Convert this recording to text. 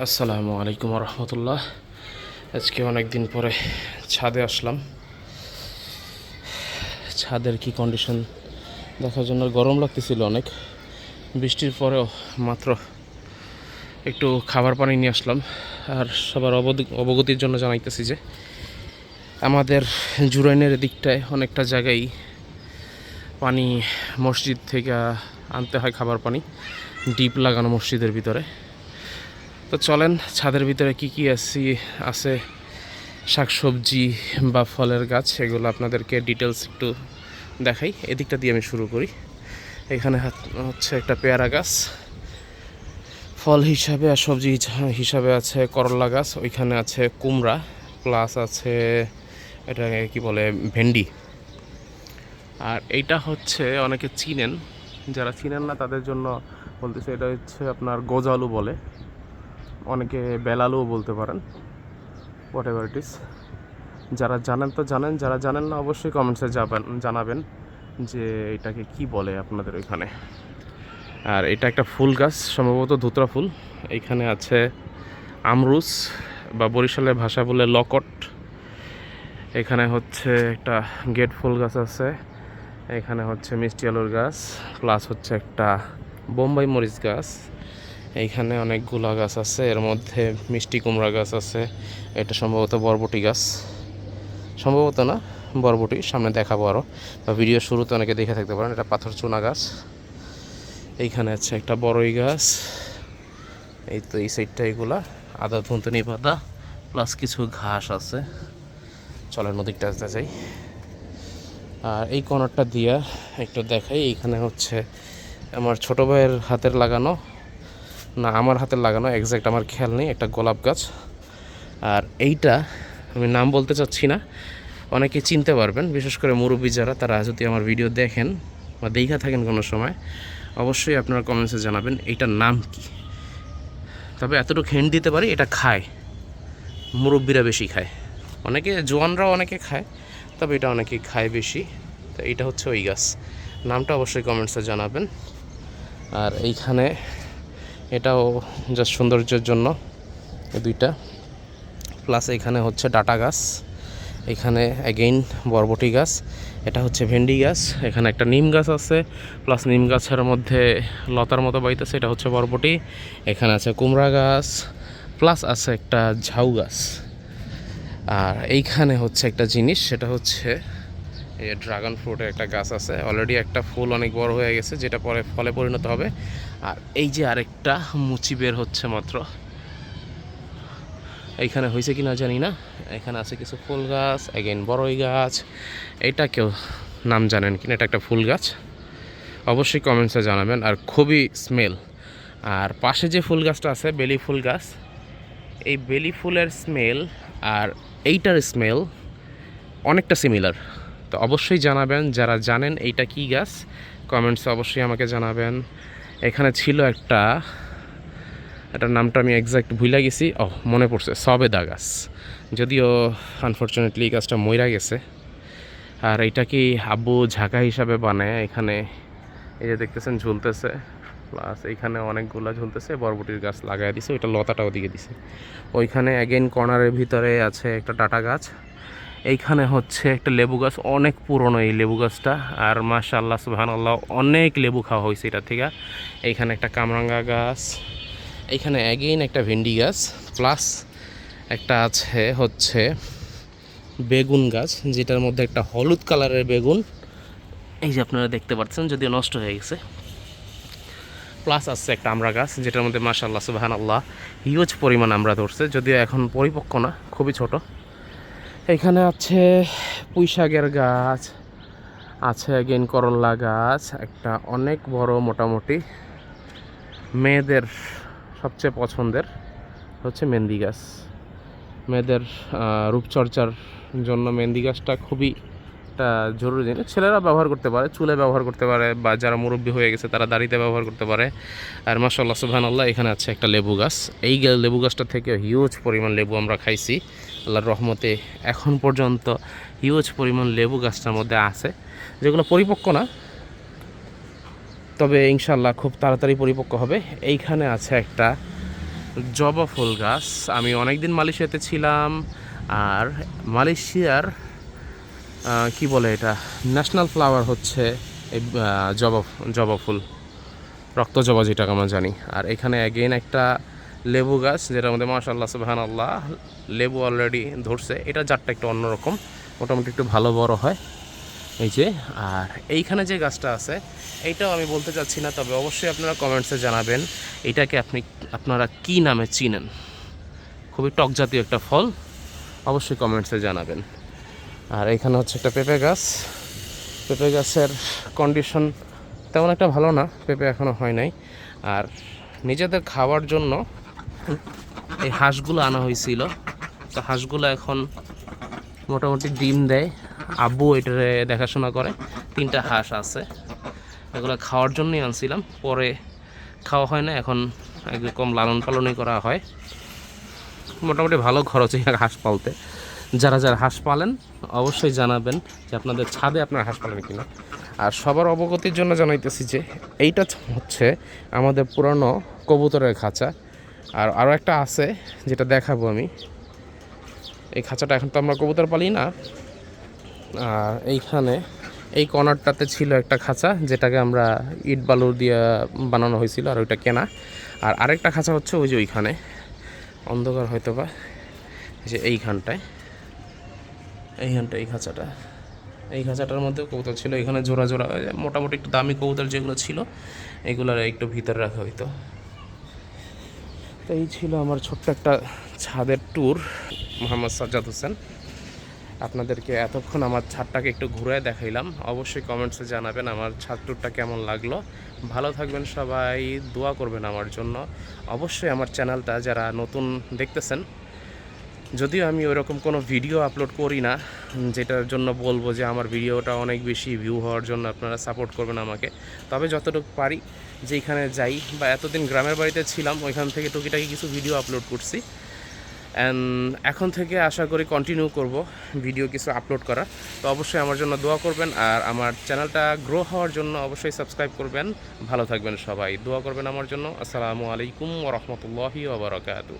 আসসালামু আলাইকুম রহমতুল্লাহ আজকে অনেক দিন পরে ছাদে আসলাম। ছাদের কি কন্ডিশন দেখার জন্য গরম লাগতেছিল অনেক। বৃষ্টির পরেও মাত্র একটু খাবার পানি নিয়ে আসলাম। আর সবার অবগতির জন্য জানাইতেছি যে, আমাদের জুরাইনের দিকটায় অনেকটা জায়গায় পানি মসজিদ থেকে আনতে হয় খাবার পানি। ডিপ লাগানো মসজিদের ভিতরে। তো চলেন, ছাদের ভিতরে কি কি আছে আছে শাকসবজি বা ফলের গাছ, এগুলো আপনাদেরকে ডিটেলস একটু দেখাই। এদিকটা দিয়ে আমি শুরু করি। এখানে হচ্ছে একটা পেয়ারা গাছ। ফল হিসাবে আর সবজি হিসা- হিসাবে আছে করলা গাছ, ওইখানে আছে কুমড়া প্লাস আছে এটা কি বলে, ভেন্ডি। আর এইটা হচ্ছে, অনেকে চিনেন, যারা চিনেন না তাদের জন্য বলতেছে, এটা হচ্ছে আপনার গোজালু বলে। অনেকে বেলালুও বলতে পারেন হোয়াট এভার ইট ইস যারা জানেন তো জানেন, যারা জানেন না অবশ্যই কমেন্টসে যাবেন, জানাবেন যে এটাকে কি বলে আপনাদের ওইখানে। আর এটা একটা ফুল গাছ, সম্ভবত ধুতরা ফুল। এইখানে আছে আমরুস বা বরিশালের ভাষা বলে লকট। এখানে হচ্ছে একটা গেট ফুল গাছ আছে, এখানে হচ্ছে মিষ্টি আলুর গাছ প্লাস হচ্ছে একটা বোম্বাই মরিচ গাছ। এইখানে অনেকগুলো গাছ আছে, এর মধ্যে মিষ্টি কুমড়া গাছ আছে, এটা সম্ভবত বরবটি গাছ। সম্ভবত না, বরবটি, সামনে দেখাবো আরও বা ভিডিও শুরুতে অনেকে দেখে থাকতে পারেন, এটা পাথর চুনা গাছ। এইখানে আছে একটা বড়ই গাছ, এই তো এই সাইডটা এগুলা, আদা ধুন্তনি পাতা, প্লাস কিছু ঘাস আছে। চলেন নদীরটা আসতে যাই। আর এই কর্নারটা দিয়া একটু দেখাই, এইখানে হচ্ছে আমার ছোটো ভাইয়ের হাতের লাগানো না, আমার হাতে লাগানো একজ্যাক্ট আমার খেয়াল নেই, একটা গোলাপ গাছ। আর এইটা আমি নাম বলতে চাচ্ছি না, অনেকে চিনতে পারবেন, বিশেষ করে মুরব্বী যারা, তারা যদি আমার ভিডিও দেখেন বা দেখা থাকেন কোনো সময়, অবশ্যই আপনারা কমেন্টসে জানাবেন, এইটার নাম কি। তবে এতটুকু হিন্ট দিতে পারি, এটা খায়। মুরব্বীরা বেশি খায়। অনেকে, জোয়ানরাও অনেকে খায়, তবে এটা অনেকে খায় বেশি। তো এইটা হচ্ছে ওই গাছ। নামটা অবশ্যই কমেন্টসে জানাবেন। আর এইখানে এটাও জাস্ট সৌন্দর্যের জন্য, এই দুইটা। প্লাস এখানে হচ্ছে ডাটা গাছ, এখানে অ্যাগেইন বরবটি গাছ, এটা হচ্ছে ভেন্ডি গাছ, এখানে একটা নিম গাছ আছে প্লাস নিম গাছের মধ্যে লতার মতো বাইতেছে, এটা হচ্ছে বরবটি, এখানে আছে কুমড়া গাছ প্লাস আছে একটা ঝাউ গাছ। আর এইখানে হচ্ছে একটা জিনিস, সেটা হচ্ছে এই ড্রাগন ফ্রুটের একটা গাছ আছে। অলরেডি একটা ফুল অনেক বড় হয়ে গেছে, যেটা পরে ফলে পরিণত হবে। আর এই যে আরেকটা মুচি বের হচ্ছে মাত্র। এইখানে হয়েছে কি না জানি না। এখানে আছে কিছু ফুল গাছ এগেন বড়ই গাছ। এটা কেউ নাম জানেন কিনা? এটা একটা ফুল গাছ। অবশ্যই কমেন্টসে জানাবেন। আর খুবই স্মেল আর পাশে যে ফুল গাছটা আছে, বেলি ফুল গাছ, এই বেলি ফুলের স্মেল আর এইটার স্মেল অনেকটা সিমিলার তো অবশ্যই জানাবেন যারা জানেন এইটা কি গাছ কমেন্টসে অবশ্যই আমাকে জানাবেন। এখানে ছিল একটা, এটার নামটা আমি একজ্যাক্ট ভুলে গেছি। ও, মনে পড়ছে, সবেদা গাছ। যদিও আনফর্চুনেটলি গাছটা মইরা গেছে। আর এইটা কি আব্বু ঝাঁকা হিসাবে বানায় এখানে? এই যে দেখতেছেন, ঝুলতেছে। প্লাস এইখানে অনেকগুলা ঝুলতেছে, বরবটির গাছ লাগাই দিছে, ওইটা লতাটা ওদিকে দিছে। ওইখানে অ্যাগেন কর্নারের ভিতরে আছে একটা টাটা গাছ। এইখানে হচ্ছে একটা লেবু গাছ, অনেক পুরনো এই লেবু গাছটা। আর মাশাল্লাহ সুবহানাল্লাহ, অনেক লেবু খাওয়া হয়েছে এটা থেকে। এইখানে একটা কামরাঙ্গা গাছ, এইখানে অ্যাগেইন একটা ভেন্ডি গাছ প্লাস একটা আছে হচ্ছে বেগুন গাছ, যেটার মধ্যে একটা হলুদ কালারের বেগুন। এই যে আপনারা দেখতে পাচ্ছেন, যদিও নষ্ট হয়ে গেছে। প্লাস আছে একটা আমরা গাছ, যেটার মধ্যে মাশাল্লাহ সুবাহান আল্লাহ হিউজ পরিমাণ আমরা ধরছে, যদিও এখন পরিপক্ক না, খুবই ছোট। এখানে আছে পুঁই শাকের গাছ, আছে এগেন করল্লা গাছ, একটা অনেক বড় মোটামুটি মেয়েদের সবচেয়ে পছন্দের হচ্ছে মেহেন্দি গাছ। মেয়েদের রূপচর্চার জন্য মেহেন্দি গাছটা খুবই একটা জরুরি জিনিস। ছেলেরা ব্যবহার করতে পারে, চুলে ব্যবহার করতে পারে, বা যারা মুরব্বী হয়ে গেছে তারা দাড়িতে ব্যবহার করতে পারে। আর মাসাল্লাহ সুবহান আল্লাহ এখানে আছে একটা লেবু গাছ। এই লেবু গাছটা থেকে হিউজ পরিমাণ লেবু আমরা খাইছি। আল্লাহর রহমতে এখন পর্যন্ত হিউজ পরিমাণ লেবু গাছটার মধ্যে আছে, যেগুলো পরিপক্ক না। তবে ইনশাল্লাহ খুব তাড়াতাড়ি পরিপক্ক হবে। এইখানে আছে একটা জবা ফুল গাছ। আমি অনেকদিন মালয়েশিয়াতে ছিলাম, আর মালয়েশিয়ার কি বলে এটা? ন্যাশনাল ফ্লাওয়ার হচ্ছে এই জবা জবা ফুল, রক্ত জবা যেটাকে আমরা জানি। আর এখানে অ্যাগেন একটা লেবু গাছ, যেটার মধ্যে মাশাল্লাহ সুবাহান আল্লাহ লেবু অলরেডি ধরছে। এটা জাতটা একটু অন্যরকম মোটামুটি একটু ভালো বড় হয়। এই যে, আর এইখানে যে গাছটা আছে এইটাও আমি বলতে চাচ্ছি না, তবে অবশ্যই আপনারা কমেন্টসে জানাবেন, এটাকে আপনি, আপনারা কি নামে চিনেন? খুবই টক জাতীয় একটা ফল, অবশ্যই কমেন্টসে জানাবেন। আর এখানে হচ্ছে একটা পেঁপে গাছ। পেঁপে গাছের কন্ডিশন তেমন একটা ভালো না, পেঁপে এখনও হয় নাই। আর নিজেদের খাওয়ার জন্য এই হাঁসগুলো আনা হয়েছিল। তো হাঁসগুলো এখন মোটামুটি ডিম দেয়। আব্বু এটারে দেখাশোনা করে। তিনটা হাঁস আছে। এগুলো খাওয়ার জন্যই আনছিলাম। পরে খাওয়া হয় না, এখন একরকম লালন পালনই করা হয়। মোটামুটি ভালো খরচ এই হাঁস পালতে। যারা যারা হাঁস পালেন, অবশ্যই জানাবেন যে আপনাদের ছাদে আপনার হাঁস পালেন কিনা। আর সবার অবগতির জন্য জানাইতেছি যে, এইটা হচ্ছে আমাদের পুরানো কবুতরের খাঁচা। আর আরও একটা আছে, যেটা দেখাবো আমি। এই খাঁচাটা এখন তো আমরা কবুতর পালি না। আর এইখানে, এই কর্নারটাতে ছিল একটা খাঁচা, যেটাকে আমরা ইট বালু দিয়ে বানানো হয়েছিল, আর ওইটা কেনা। আর আরেকটা খাঁচা হচ্ছে ওই যে ওইখানে। অন্ধকার হয়তো বা যে এইখানটায়। এইখানটা এই খাঁচাটা। এই খাঁচাটার মধ্যে কবুতর ছিল। এখানে জোড়া জোড়া মোটামুটি একটু দামি কবুতর যেগুলো ছিল, এগুলোর একটু ভিতরে রাখা হইতো। তো এই ছিল আমার ছোট্ট একটা ছাদের ট্যুর মোহাম্মদ সাজ্জাদ হোসেন। আপনাদেরকে এতক্ষণ আমার ছাদটাকে একটু ঘুরে দেখাইলাম। অবশ্যই কমেন্টসে জানাবেন আমার ছাদ ট্যুরটা কেমন লাগল। ভালো থাকবেন সবাই, দোয়া করবেন আমার জন্য। অবশ্যই আমার চ্যানেলটা যারা নতুন দেখতেছেন যদিও আমি ওইরকম কোনো ভিডিও আপলোড করি না যেটার জন্য বলব যে আমার ভিডিওটা অনেক বেশি ভিউ হওয়ার জন্য আপনারা সাপোর্ট করবেন আমাকে। তবে যতটুকু পারি যেখানে যাই বা এতদিন গ্রামের বাড়িতে ছিলাম, ওইখান থেকে টুকিটাকি কিছু ভিডিও আপলোড করছি। অ্যান্ড এখন থেকে আশা করি কন্টিনিউ করব ভিডিও কিছু আপলোড করার। তো অবশ্যই আমার জন্য দোয়া করবেন আর আমার চ্যানেলটা গ্রো হওয়ার জন্য অবশ্যই সাবস্ক্রাইব করবেন। ভালো থাকবেন সবাই। দোয়া করবেন আমার জন্য। আসসালামু আলাইকুম ওরহমতুল্লাহি ওবরাকাতু